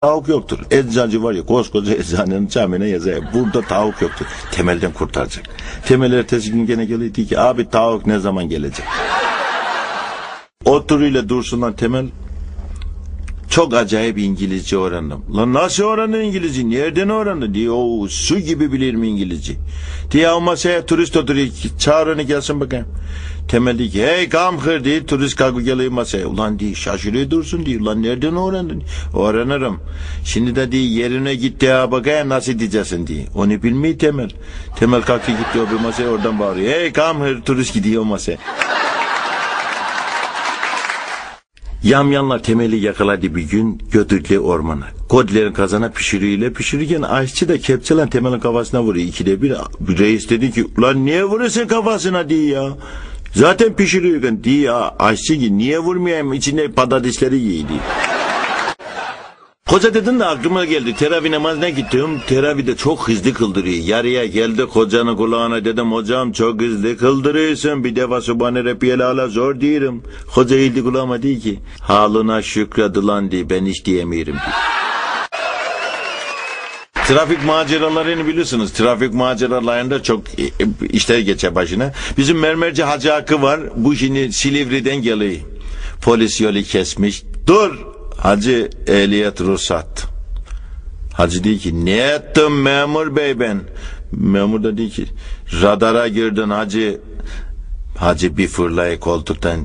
Tavuk yoktur. Eczacı var ya koskoca eczanenin camine yazıyor. Burada tavuk yoktur. Temelden kurtaracak. Temel ertesi gün gene geliyor ki abi tavuk ne zaman gelecek? Oturuyla Dursun'dan Temel çok acayip İngilizce öğrendim. Lan nasıl öğrendin İngilizce? Nereden öğrendin? Diyor o su gibi bilirim İngilizce. Diye o masaya turist oturuyor. Çağır onu gelsin bakayım. Temel diyor ki hey here diye turist kalkıp geliyor masaya. Ulan diye şaşırıyor dursun diyor. Ulan nereden öğrendin? Öğrenirim. Şimdi de diye yerine git ya bakayım nasıl diyeceksin diye. Onu bilmiyor Temel. Temel kalkıyor gitti o bir masaya oradan bağırıyor. Hey here turist gidiyor masaya. Yamyanlar temeli yakaladı bir gün götürdüler ormana. Kodilerin kazana pişiriyle pişirirken aşçı da kepçelen temelin kafasına vuruyor. İkide bir reis dedi ki ulan niye vuruyorsun kafasına diye ya. Zaten pişiriyorken diye ya aşçı ki niye vurmayayım içinde patatesleri yiydi. Hoca dedin de aklıma geldi. Teravih namazına gittim. Teravihde çok hızlı kıldırıyor. Yarıya geldi hocanın kulağına dedim hocam çok hızlı kıldırıyorsun. Bir defa subhane rabbiyel ala zor diyorum. Hoca eğildi kulağıma diyor ki halına şükredilan diye ben hiç diyemiyorum diye. Trafik maceralarını biliyorsunuz. Trafik maceralarında çok e, e, işler geçer başına. Bizim mermerci Hacı Hakkı var. Bu şimdi Silivri'den geliyor. Polis yolu kesmiş. Dur! Hacı ehliyet ruhsat. Hacı diyor ki ne ettim memur bey ben? Memur da diyor ki radara girdin hacı. Hacı bir fırlayı koltuktan